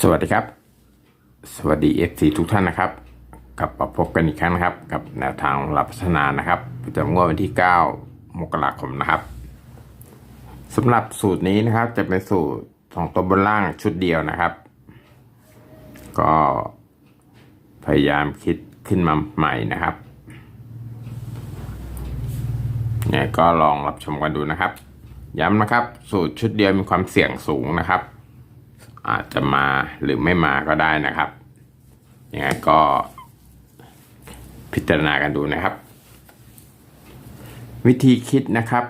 สวัสดีครับ สวัสดีเอฟซีทุกท่านนะครับกลับมาพบกันอีกครั้งนะครับ กับแนวทางรับพัฒนานะครับประจำงวดวันที่ 9 มกราคมนะครับสำหรับสูตรนี้นะครับจะเป็นสูตรสองตัวบนล่างชุดเดียวนะครับ ก็พยายามคิดขึ้นมาใหม่นะครับเนี่ยก็ลองรับชมกันดูนะครับ ย้ำนะครับ สูตรชุดเดียวมีความเสี่ยงสูงนะครับ อาจจะมาหรือไม่มาก็ได้นะครับยังไงก็พิจารณากันดูนะครับ วิธีคิดนะครับ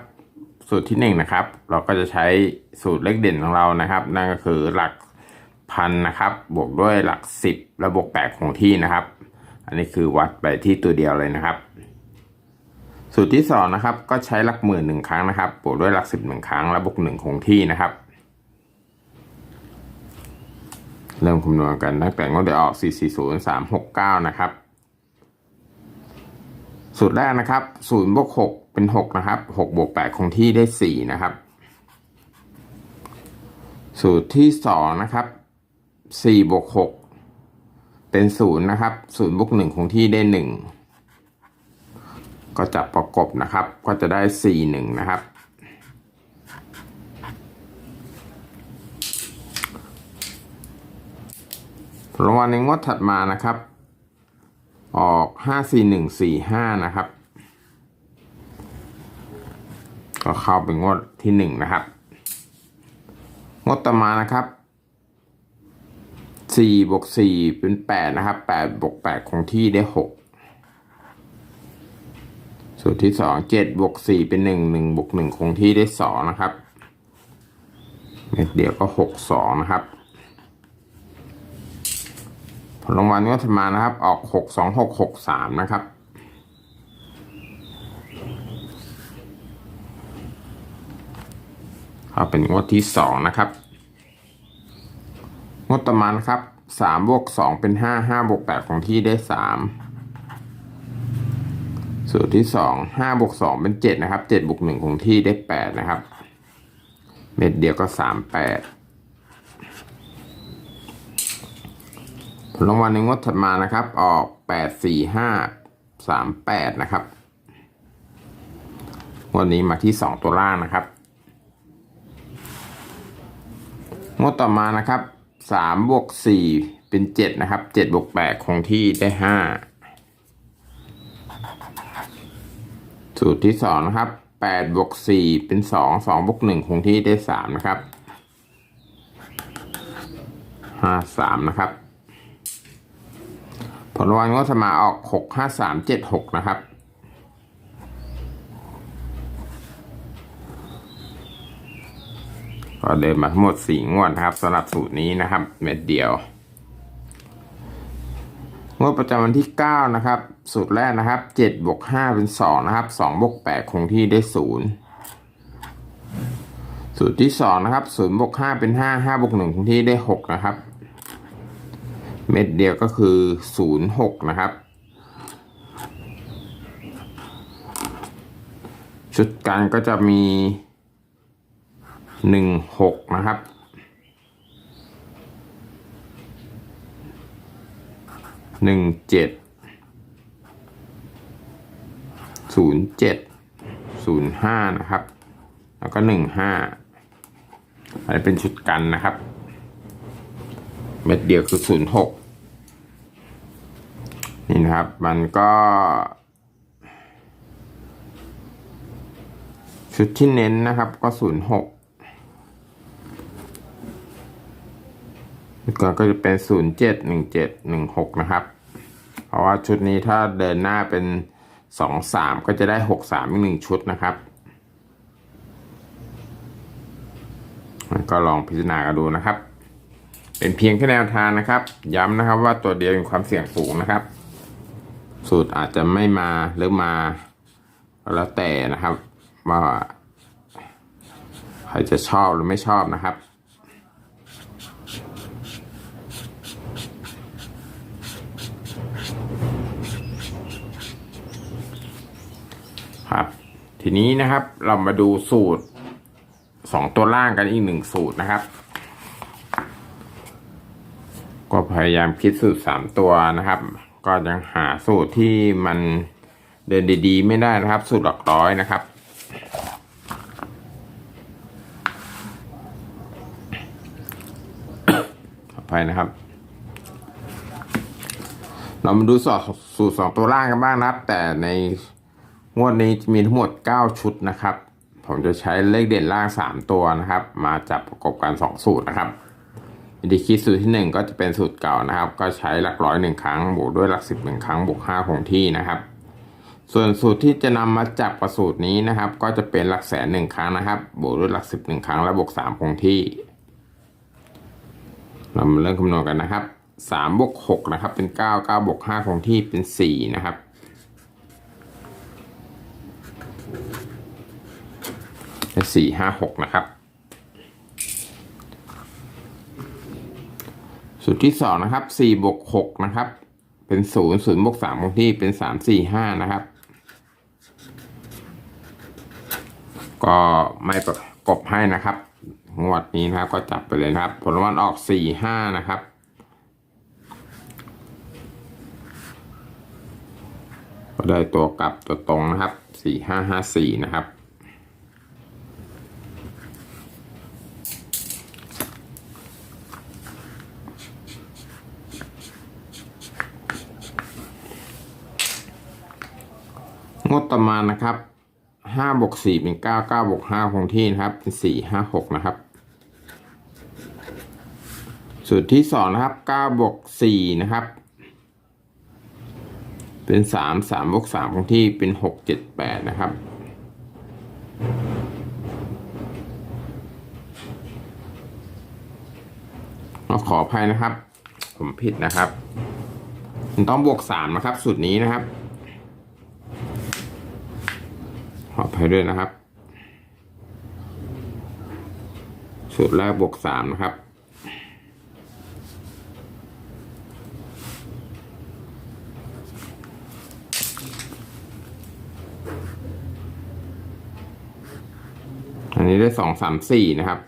สูตรที่หนึ่งนะครับ เราก็จะใช้สูตรเลขเด่นของเรานะครับ นั่นก็คือหลักพันนะครับ บวกด้วยหลักสิบและบวกแปดคงที่นะครับ อันนี้คือวัดไปที่ตัวเดียวเลยนะครับ สูตรที่สองนะครับ ก็ใช้หลักหมื่นหนึ่งครั้งนะครับ บวกด้วยหลักสิบหนึ่งครั้งและบวกหนึ่งคงที่นะครับ เริ่มคำนวณกันตั้งแต่งวดเดือออก 440 369 นะครับ สูตรแรกนะครับ0บวก6เป็น 6 นะครับ6บวก8คงที่ได้ 4 นะครับ สูตรที่ 2 นะครับ4บวก6เป็น 0 นะครับ0บวก1คงที่ได้ 1 ก็จับประกบนะครับ ก็จะได้ 4 1 นะครับ รางวัลในงวดถัดมานะครับ ออกห้าสี่หนึ่งสี่ห้านะครับ ก็เข้าเป็นงวดที่หนึ่งนะครับ งวดต่อมานะครับสี่บวกสี่เป็นแปดนะครับแปดบวกแปดคงที่ได้หกสูตรที่สองเจ็ดบวกสี่เป็นหนึ่งหนึ่งบวกหนึ่งคงที่ได้สองนะครับเม็ดเดียวก็หกสองนะครับ ผลรางวัลก็จะมานะครับ ออกหกสองหกหกสามนะครับเอาเป็นงวดที่สองนะครับ งวดต่อมานะครับสามบวกสองเป็นห้าห้าบวกแปดของที่ได้สามสูตรที่สองห้าบวกสองเป็นเจ็ดนะครับเจ็ดบวกหนึ่งของที่ได้แปดนะครับ เม็ดเดียวก็สามแปด ผลรางวัลในงวดถัดมานะครับ ออกแปดสี่ห้าสามแปดนะครับงวันนี้มาที่สองตัวล่างนะครับงวดต่อมานะครับสามบวกสี่เป็นเจ็ดนะครับเจ็ดบวกแปดคงที่ได้ห้าสูตรที่สองนะครับแปดบวกสี่เป็นสองสองบวกหนึ่งคงที่ได้สามนะครับห้าสามนะครับ ผลรางวัลก็จะมาออกหกห้าสามเจ็ดหกนะครับ ก็เดินมาทั้งหมดสี่งวดนะครับสำหรับสูตรนี้นะครับ เม็ดเดียว งวดประจำวันที่เก้านะครับ สูตรแรกนะครับเจ็ดบวกห้าเป็นสองนะครับสองบวกแปดคงที่ได้ศูนย์สูตรที่สองนะครับศูนย์บวกห้าเป็นห้าห้าบวกหนึ่งคงที่ได้หกนะครับ เม็ดเดียวก็คือศูนย์หกนะครับ ชุดกันก็จะมีหนึ่งหกนะครับ หนึ่งเจ็ดศูนย์เจ็ดศูนย์ห้านะครับ แล้วก็หนึ่งห้าอันนี้เป็นชุดกันนะครับ เม็ดเดียวคือศูนย์หกนี่นะครับ มันก็ ชุดที่เน้นนะครับก็ศูนย์หกก่อนก็จะเป็นศูนย์เจ็ดหนึ่งเจ็ดหนึ่งหกนะครับ เพราะว่าชุดนี้ถ้าเดินหน้าเป็นสองสามก็จะได้หกสามอีกหนึ่งชุดนะครับก็ลองพิจารณากันดูนะครับ เป็นเพียงแค่แนวทางนะครับ ย้ำนะครับว่าตัวเดียวมีความเสี่ยงสูงนะครับ สูตรอาจจะไม่มาหรือมาแล้วแต่นะครับ ว่าใครจะชอบหรือไม่ชอบนะครับครับทีนี้นะครับเรามาดูสูตรสองตัวล่างกันอีกหนึ่งสูตรนะครับ ก็ พยายามคิดสูตรสามตัวนะครับ ก็ยังหาสูตรที่มันเดินดีๆ ไม่ได้นะครับ สูตรหลักร้อยนะครับต่อไปนะครับ เรามาดูสอบสูตรสองตัวล่างกันบ้างนะครับ แต่ในงวดนี้มีทั้งหมด 9 ชุดนะครับ ผมจะใช้เลขเด่นล่าง 3 ตัวนะครับ มาจับประกบกัน 2 สูตรนะครับ วิธีคิดสูตรที่ 1 ก็จะเป็นสูตรเก่านะครับ ก็ใช้หลักร้อยหนึ่งครั้งบวกด้วยหลักสิบหนึ่งครั้งบวกห้าคงที่นะครับ ส่วนสูตรที่จะนำมาจับประสูตรนี้นะครับ ก็จะเป็นหลักแสนหนึ่งครั้งนะครับ บวกด้วยหลักสิบหนึ่งครั้งและบวกสามคงที่ เรามาเริ่มคำนวณกันนะครับสามบวกหกนะครับ เป็นเก้าเก้าบวกห้าคงที่เป็นสี่นะครับเป็นสี่ห้าหกนะครับ สูตรที่สองนะครับสี่บวกหกนะครับ เป็นศูนย์ศูนย์บวกสามคงที่เป็นสามสี่ห้านะครับ ก็ไม่ประกบให้นะครับงวดนี้นะครับก็จับไปเลยนะครับ ผลรางวัลออกสี่ห้านะครับก็ได้ตัวกลับตัวตรงนะครับสี่ห้าห้าสี่นะครับ งบต่อมานะครับห้าบวกสี่เป็นเก้าเก้าบวกห้าคงที่นะครับเป็นสี่ห้าหกนะครับ สูตรที่สองนะครับเก้าบวกสี่นะครับ เป็นสามสามบวกสามคงที่เป็นหกเจ็ดแปดนะครับ ขออภัยนะครับ ผมผิดนะครับมันต้องบวกสามนะครับ สูตรนี้นะครับ ขออภัยด้วยนะครับ สูตรแรกบวกสามนะครับ อันนี้ได้สองสามสี่นะครับ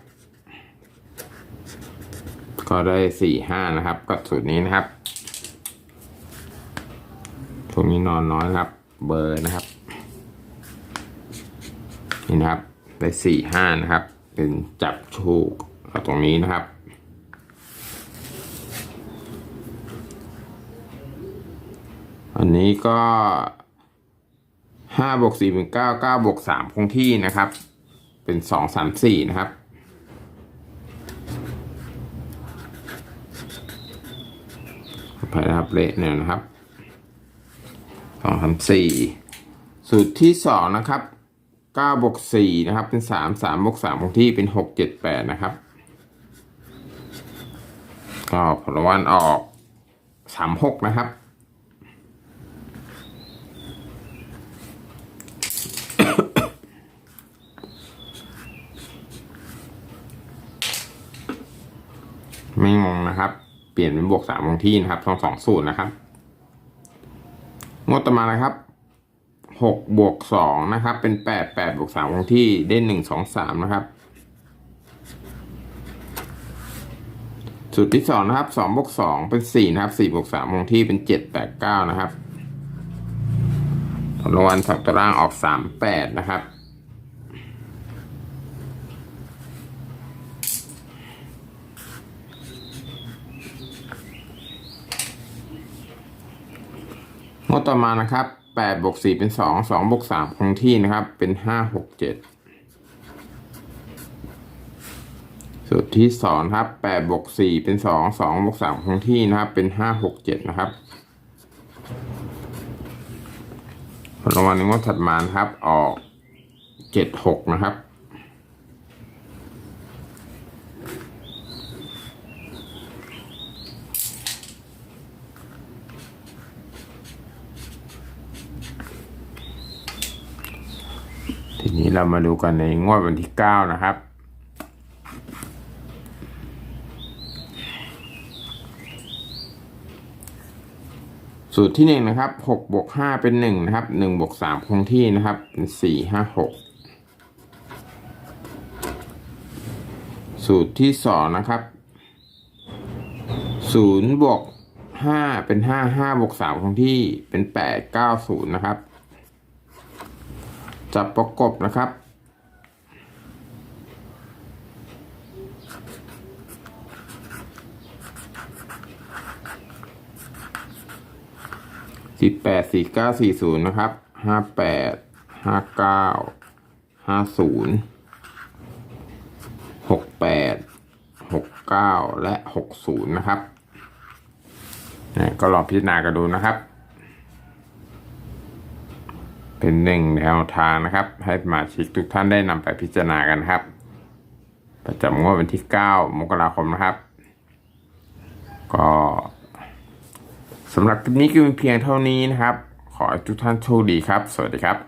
ก็ได้สี่ห้านะครับ กับสูตรนี้นะครับช่วงนี้นอนน้อยนะครับ เบอร์นะครับ นี่นะครับได้สี่ห้านะครับ เป็นจับชูกตรงนี้นะครับอันนี้ก็ห้าบวกสี่เป็นเก้าเก้าบวกสามคงที่นะครับ เป็นสองสามสี่นะครับ ไปนะครับเละเนี่ยนะครับสองสามสี่สูตรที่สองนะครับ เก้าบวกสี่นะครับ เป็นสามสามบวกสามคงที่เป็นหกเจ็ดแปดนะครับก็ผลวัลออกสามหกนะครับ ไม่งงนะครับ เปลี่ยนเป็นบวกสามคงที่นะครับทั้งสองสูตรนะครับงวดต่อมานะครับ หกบวกสองนะครับ เป็นแปดแปดบวกสามคงที่ได้หนึ่งสองสามนะครับ สูตรที่สองนะครับสองบวกสองเป็นสี่นะครับสี่บวกสามคงที่เป็นเจ็ดแปดเก้านะครับผลรางวัลสับตารางออกสามแปดนะครับงวดต่อมานะครับ แปดบวกสี่เป็นสองสองบวกสามคงที่นะครับ เป็นห้าหกเจ็ดสูตรที่สองครับแปดบวกสี่เป็นสองสองบวกสามคงที่นะครับ เป็นห้าหกเจ็ดนะครับผลรางวัลในงวดถัดมาครับ ออกเจ็ดหกนะครับ นี้เรามาดูกันในงวดวันที่เก้านะครับ สูตรที่หนึ่งนะครับหกบวกห้าเป็นหนึ่งนะครับหนึ่งบวกสามคงที่นะครับสี่ห้าหกสูตรที่สองนะครับศูนย์บวกห้าเป็นห้าห้าบวกสามคงที่เป็นแปดเก้าศูนย์นะครับ จับประกบนะครับสี่แปดสี่เก้าสี่ศูนย์นะครับ ห้าแปด ห้าเก้า ห้าศูนย์ หกแปด หกเก้าและหกศูนย์นะครับนี่ก็ลองพิจารณากันดูนะครับ เป็นหนึ่งแนวทางนะครับ ให้สมาชิกทุกท่านได้นำไปพิจารณากันครับ ประจำงวดวันที่ 9 มกราคมนะครับ ก็สำหรับคลิปนี้ก็มีเพียงเท่านี้นะครับ ขอให้ทุกท่านโชคดีครับ สวัสดีครับ